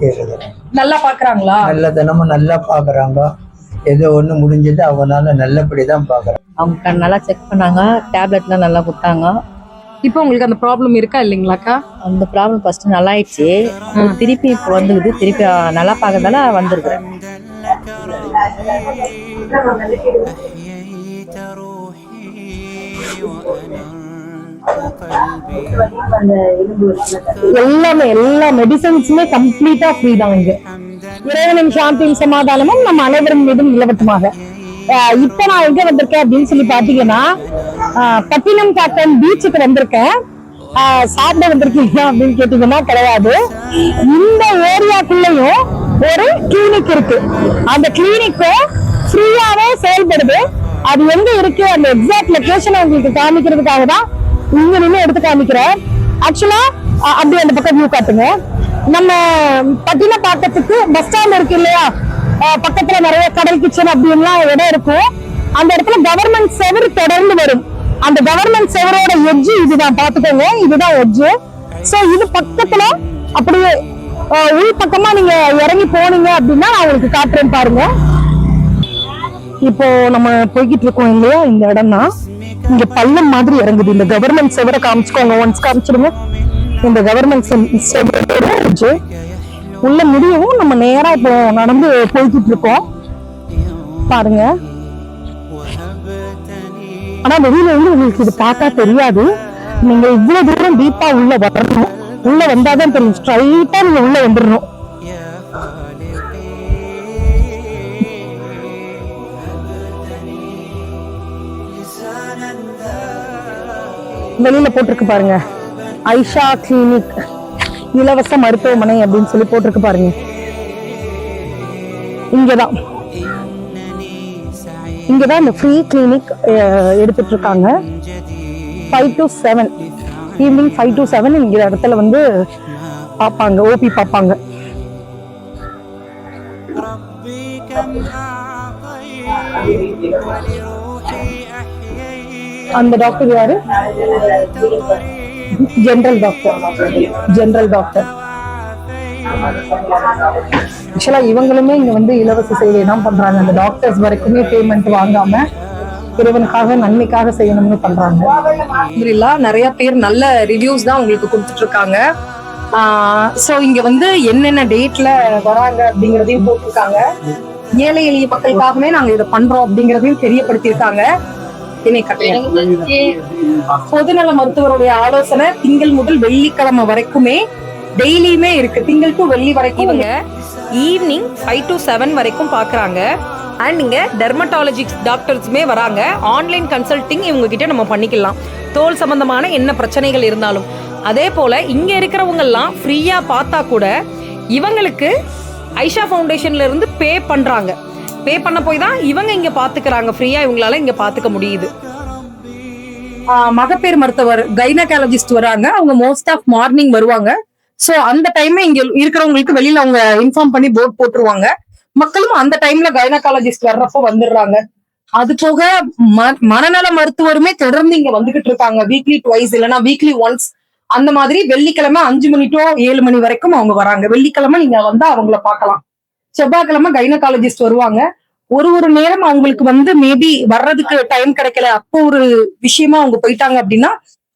கேக்குது நல்லா பாக்குறாங்களா நல்ல தினமும் நல்லா பாக்குறாங்க ஏதோ ஒண்ணு முடிஞ்சது அவனால நல்லபடி தான் பாக்குறாங்க அவங்க கண் நல்லா செக் பண்ணாங்க டேப்லெட்லாம் நல்லா கொடுத்தாங்க இப்போ உங்களுக்கு அந்த ப்ராப்ளம் இருக்கா இல்லைங்களாக்கா அந்த ப்ராப்ளம் ஃபர்ஸ்ட் நல்லா ஆயிடுச்சு அப்புறம் திருப்பி இப்போ வந்துக்குது திருப்பி ஆ, நல்லா பார்க்கறதால வந்திருக்கிறேன் أحييت روحي وأنرت قلبي எல்லாமே எல்லா மெடிசன்ஸுமே கம்ப்ளீட்டா ஃப்ரீ தான் இங்க. இறைவனின் சாந்தியும் சமாதானமும் நம்ம அனைவரும் மீதும் இலவசமாக இப்ப நான் எங்க வந்திருக்கேன் அப்படின்னு சொல்லி பாத்தீங்கன்னா ஆஹ் பட்டினம் காட்டன் பீச்சுக்கு வந்திருக்கேன். ஆஹ் சாப்பிட வந்திருக்கீங்களா அப்படின்னு கேட்டீங்கன்னா கிடையாது. இந்த ஏரியாக்குள்ளயும் ஒரு கிளினிக் இருக்கு. அந்த கிளினிக்கும் ஃப்ரீயாவே செயல்படுது. அது எங்க இருக்கு? அந்த எக்ஸாக்ட் லொகேஷனை உங்களுக்கு காமிக்கிறதுக்காக தான் இங்க நின்று எடுத்து காமிக்கிறேன் ஆக்சுவலா அப்படி அந்த பக்கம் வியூ காட்டுங்க. நம்ம பட்டினப்பாக்கத்துக்கு பஸ் ஸ்டாண்ட் இருக்கு இல்லையா? பக்கத்துல நிறைய கடல் கிச்சன் அப்படின்லாம் இடம் இருக்கும். அந்த இடத்துல கவர்மெண்ட் செவர் தொடர்ந்து வரும். அந்த கவர்மெண்ட் செவரோட எட்ஜ் இதுதான். பாத்துக்கோங்க இதுதான் எட்ஜு சோ இது பக்கத்துல அப்படியே உள் பக்கமா நீங்க இறங்கி போனீங்க அப்படின்னா நான் உங்களுக்கு காட்டுறேன் பாருங்க. இப்போ நம்ம போய்கிட்டு இருக்கோம் இல்லையா? இந்த இடம் தான் இங்க பள்ளம் மாதிரி இறங்குது. இந்த கவர்மெண்ட் செவரை காமிச்சுக்கோங்க. ஒன்ஸ் காமிச்சிருங்க இந்த கவர்மெண்ட் செவரோட உள்ள முடியவும் நம்ம நேரா இப்போ நடந்து போய்கிட்டு இருக்கோம் பாருங்க. ஆனா வெளியில இருந்து உங்களுக்கு இது பார்த்தா தெரியாது. நீங்க இவ்வளவு தூரம் டீப்பா உள்ள வரணும். உள்ள வந்தாதான் தெரியும். ஸ்ட்ரைட்டா நீங்க உள்ள வந்துடணும் வெளியில போட்டிருக்கு பாருங்க ஐஷா கிளினிக் இலவச மருத்துவமனை அப்படின்னு சொல்லி போட்டிருக்கு பாருங்க இங்கதான் இங்கதான் இந்த ஃப்ரீ கிளினிக் எடுத்துட்டு இருக்காங்க five to seven evening five to seven இங்க இடத்துல வந்து பார்ப்பாங்க ஓபி பார்ப்பாங்க ربي كم أعطيت ولروحي أحييت அந்த டாக்டர் யாரு? ஜென்ரல் டாக்டர் ஜெனரல் டாக்டர் ஆக்சுவலா இவங்களுமே இங்க வந்து இலவச சேவை தான் பண்றாங்க. அந்த டாக்டர்ஸ் வரைக்குமே பேமெண்ட் வாங்காம இறைவனுக்காக நன்மைக்காக செய்யணும்னு பண்றாங்க. நிறைய பேர் நல்ல ரிவ்யூஸ் தான் உங்களுக்கு கொடுத்துட்டு இருக்காங்க ஸோ இங்க வந்து என்னென்ன டேட்ல வராங்க அப்படிங்கறதையும் போட்டிருக்காங்க. ஏழை எளிய மக்களுக்காகவே நாங்க இதை பண்றோம் அப்படிங்கறதையும் தெரியப்படுத்தியிருக்காங்க. பொதுநல மருத்துவருடைய ஆலோசனை திங்கள் முதல் வெள்ளிக்கிழமை வரைக்குமே டெய்லியுமே இருக்கு. திங்கள் டு வெள்ளி வரைக்கும் இவங்க ஈவினிங் ஃபைவ் டு செவன் வரைக்கும் பார்க்குறாங்க அண்ட் இங்கே டெர்மட்டாலஜிக்ஸ் டாக்டர்ஸுமே வராங்க. ஆன்லைன் கன்சல்ட்டிங் இவங்க கிட்ட நம்ம பண்ணிக்கலாம். தோல் சம்பந்தமான என்ன பிரச்சனைகள் இருந்தாலும். அதே போல் இங்கே இருக்கிறவங்கெல்லாம் ஃப்ரீயாக பார்த்தா கூட இவங்களுக்கு ஐஷா ஃபவுண்டேஷன்ல இருந்து பே பண்ணுறாங்க பே பண்ண போய் தான் இவங்க இங்க பாத்துக்கிறாங்க. ஃப்ரீயா இவங்களால இங்க பாத்துக்க முடியுது. ஆஹ் மகப்பேறு மருத்துவர் கைனகாலஜிஸ்ட் வராங்க. அவங்க மோஸ்ட் ஆஃப் மார்னிங் வருவாங்க. சோ அந்த டைம்ல இங்க இருக்கிறவங்களுக்கு வெளியில அவங்க இன்ஃபார்ம் பண்ணி போர்ட் போட்டுருவாங்க. மக்களும் அந்த டைம்ல கைனகாலஜிஸ்ட் வர்றப்போ வந்துடுறாங்க. அது போக ம- மனநல மருத்துவருமே தொடர்ந்து இங்க வந்துகிட்டு இருக்காங்க. வீக்லி ட்வைஸ் இல்லைன்னா வீக்லி ஒன்ஸ் அந்த மாதிரி வெள்ளிக்கிழமை அஞ்சு மணி டு ஏழு மணி வரைக்கும் அவங்க வராங்க. வெள்ளிக்கிழமை நீங்க வந்து அவங்கள பார்க்கலாம். செவ்வாய்க்கிழமை கைனகாலஜிஸ்ட் வருவாங்க. ஒரு ஒரு நேரம் அவங்களுக்கு வந்து மேபி வர்றதுக்கு டைம் கிடைக்கல. அப்போ ஒரு விஷயமா அவங்க போயிட்டாங்க அப்படின்னா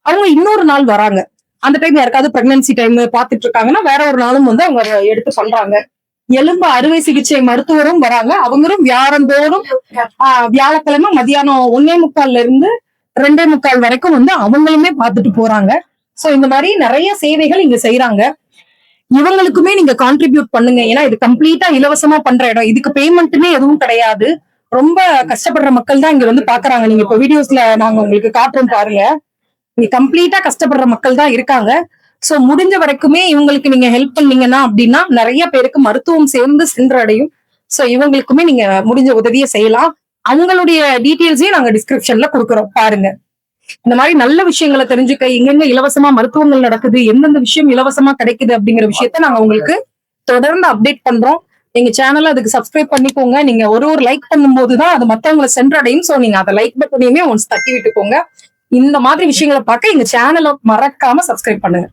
அவங்க இன்னொரு நாள் வராங்க. அந்த டைம் யாருக்காவது பிரெக்னன்சி டைம் பார்த்துட்டு இருக்காங்கன்னா வேற ஒரு நாளும் வந்து அவங்க எடுத்து சொல்றாங்க. எலும்பு அறுவை சிகிச்சை மருத்துவரும் வராங்க. அவங்களும் வியாழந்தோறும் ஆஹ், வியாழக்கிழமை மதியானம் ஒன்னே முக்கால்ல இருந்து ரெண்டே முக்கால் வரைக்கும் வந்து அவங்களுமே பார்த்துட்டு போறாங்க. சோ இந்த மாதிரி நிறைய சேவைகள் இங்க செய்யறாங்க இவங்களுக்குமே நீங்க கான்ட்ரிபியூட் பண்ணுங்க. ஏன்னா இது கம்ப்ளீட்டா இலவசமா பண்ற இடம். இதுக்கு பேமெண்ட்டுமே எதுவும் கிடையாது. ரொம்ப கஷ்டப்படுற மக்கள் தான் இங்க வந்து பாக்குறாங்க. நீங்க இப்ப வீடியோஸ்ல நாங்க உங்களுக்கு காட்டுறோம் பாருங்க. இங்க கம்ப்ளீட்டா கஷ்டப்படுற மக்கள் தான் இருக்காங்க. சோ முடிஞ்ச வரைக்குமே இவங்களுக்கு நீங்க ஹெல்ப் பண்ணீங்கன்னா அப்படின்னா நிறைய பேருக்கு மருத்துவம் சேர்ந்து சென்றடையும். சோ இவங்களுக்குமே நீங்க முடிஞ்ச உதவியை செய்யலாம். அவங்களுடைய டீட்டெயில்ஸையும் நாங்க டிஸ்கிரிப்ஷன்ல கொடுக்குறோம். பாருங்க. இந்த மாதிரி நல்ல விஷயங்களை தெரிஞ்சுக்க எங்கெங்க இலவசமா மருத்துவங்கள் நடக்குது எந்தெந்த விஷயம் இலவசமா கிடைக்குது அப்படிங்கிற விஷயத்த நாங்க உங்களுக்கு தொடர்ந்து அப்டேட் பண்றோம். எங்க சேனல்ல அதுக்கு சப்ஸ்கிரைப் பண்ணிக்கோங்க. நீங்க ஒரு ஒரு லைக் பண்ணும்போது தான் அது மத்தவங்களை சென்றடையும். சோ நீங்க அதை லைக் பட்டனையுமே ஒன்ஸ் தட்டி விட்டுக்கோங்க. இந்த மாதிரி விஷயங்களை பார்க்க எங்க சேனலை மறக்காம சப்ஸ்கிரைப் பண்ணுங்க.